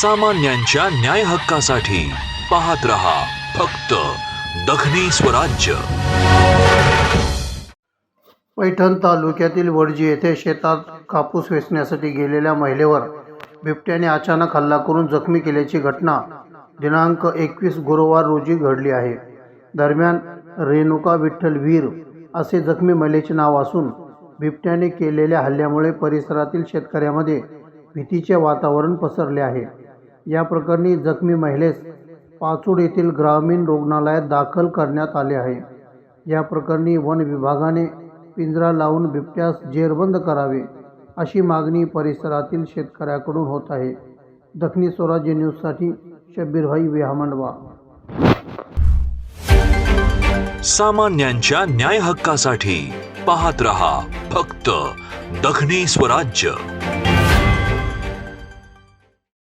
सामान्यांच्या न्याय हक्कासाठी पाहत रहा फक्त दखनी स्वराज्य. पैठण तालुक्यातील वडजी येथे शेतात कापूस वेचण्यासाठी गेलेल्या महिलेवर बिबट्याने अचानक हल्ला करून जखमी केल्याची घटना दिनांक एकवीस गुरुवार रोजी घडली आहे. दरम्यान रेणुका विठ्ठल वीर असे जखमी महिलेचे नाव असून बिबट्याने केलेल्या हल्ल्यामुळे परिसरातील शेतकऱ्यामध्ये भीतीचे वातावरण पसरले आहे. या प्रकरणी जखमी महिलेस पाचूड येथील ग्रामीण रुग्णालयात दाखल करण्यात आले आहे. या प्रकरणी वन विभागाने पिंजरा लावून बिबट्यास जेरबंद करावे अशी मागणी परिसरातील शेतकऱ्याकडून होत आहे. दखनी स्वराज्य न्यूजसाठी शब्बीरभाई विहामंडवा. सामान्यांच्या न्याय हक्कासाठी पाहत रहा फक्त दखनी स्वराज्य.